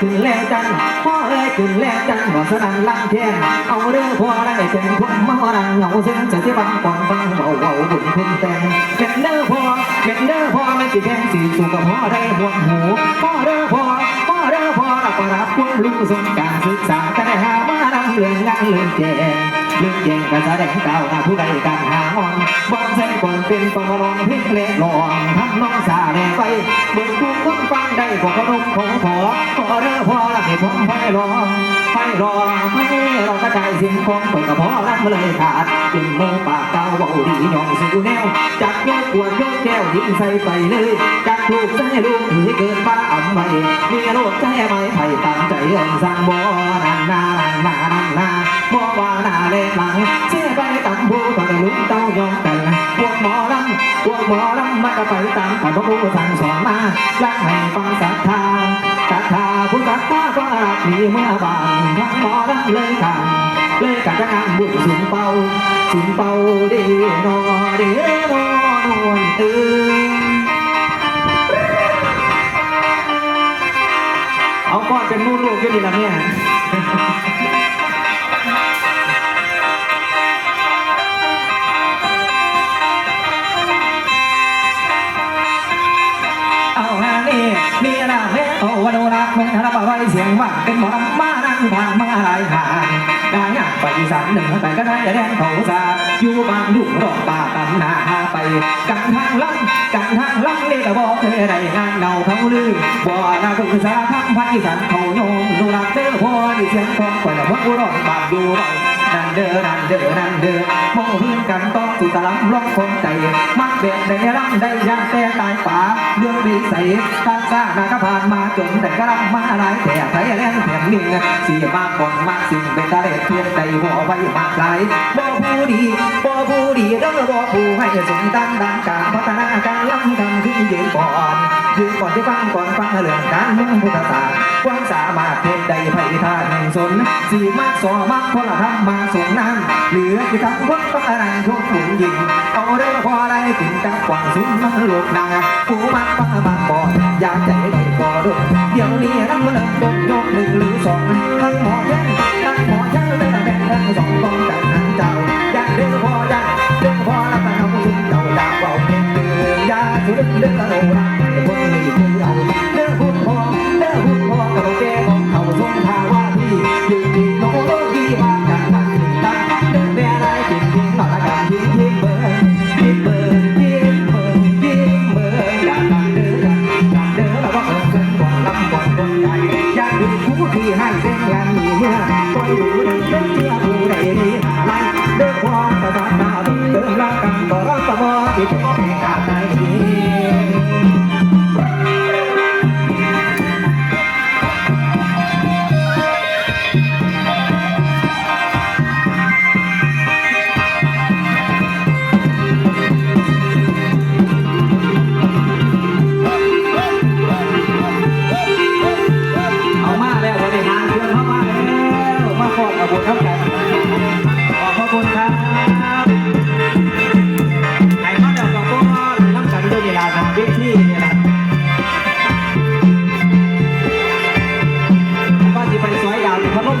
ขึ้นแล้วจันพ่อเอ้ยขึ้นแล้วจันหัวสนั่นลังแค้นเอาเรื่องพ่อได้เป็นคนมาดังเงาเส้นจะที่บังก่อนฟังเบาเบาบุญเพิ่นแตงเป็นเด้อพ่อเป็นเด้อพ่อไม่สิแพงสีสุกับพ่อได้ห่วงหูพ่อเด้อพ่อพ่อเด้อพ่อรับประรับควลูกส่งการศึกษาแต่หามาดังเรื่องงานเรื่องแจง เรื่องแจงก็แสดงก้าวหน้าผู้ใดการหาอ่อนบอกใส่ก่อนเป็นปรรองพลงเละลองทำน้องสาแน่ไปเบิ่งทุกคนฟังได้ของขนมของขอขอเด้อพ่อละให้ผมไฟรอไฟรอไม่รอกระจายสียงของเปิดกระเพาะรับเลยขาดจึงโมปากเก่าเบาดียองสู่แนวจักยกขวดยกแก้วยิงใส่ไปเลยจักถูกใส่ลูกถือเกินป้าอ่ำไปมีโรคใจไม่ไผ่ตามใจเอินสั่งบ่ ไปตามขันพระผู้สั่งสอนมาลักให้ฟังศรัทธาศรัทธาผู้ศรัทธาก็รักมีเมื่อบานทั้งหมอลำเลยกันเลยกันจะงานบุญสุนเป่าสุนเป่าดีนอดีนอนวนตื่นเอาก้อนเป็นมูลลูกก็ดีละเนี่ย เอาฮะนี่มีนะเมโอวโนรักเมธนบไว้เสียงว่าเป็นหมอลำมานั่งทางมาลายทางได้ยากไปอีสานหนึ่งไปก็ได้แดนเขาซาอยู่บานอยู่รอบป่าตำนาไปกันทางลังกันทางลังนี่ก็บอกเคยได้งานเนาเขาลืมบ่อนาคือสารพังพันอีสานเขาโยงดูรักเด้อพอที่เสียงของคนละพวกอุดรบาดอยู่ไรนั่นเด้อนั่นเด้อนั่นเด้อมองพื่อนกันต้องสุตะลังร้องคนใจมักเบ็ดได้รังได้ยางแต่ตายป่า เรื่องวิสัยทางสร้างนาก็ผ่านมาจนแต่ก็รับมาหลายแต่ไทยแลนแผ่นดินสีมากก่อนมากสิ่งเป็นตาเล็ดเพียงใจหัวไว้มากหลายบ่ผู้ดีบ่ผู้ดีเด้อบ่ผู้ให้สมดังดังการพัฒนาการล้ำทำขึ้นยืนก่อน ยืนก่อนที่ฟังก่อนฟังเรื่องการเมืองพุทธศาสตร์ความสามารถเพียงใดไผ่ท่าแห่งสนสีมากสอมากพลธรรมมาส่งน้ำเหลือที่ทำคนต้องอรันทุกขุนยิงเอาเด้องพอได้ถึงกับกวางซุ้มมันลูกนางผู้มักป้าบางบ่อนอยากใจได้ก่อดุเดี๋ยวนี้น้ำเริ่มตกยกหนึ่งหรือสองทั้งหมอแย่ทั้งหมอแย่เด้อแบ่งทั้งสองกองจากนั้นเจ้าอยากเด้อพออยากเด้อพอแล้วมันเอาซุ้มเจ้าดาวเบาเพียงเดือยาสุดเด้อตะโนรัก ที่ใ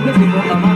你听我讲嘛。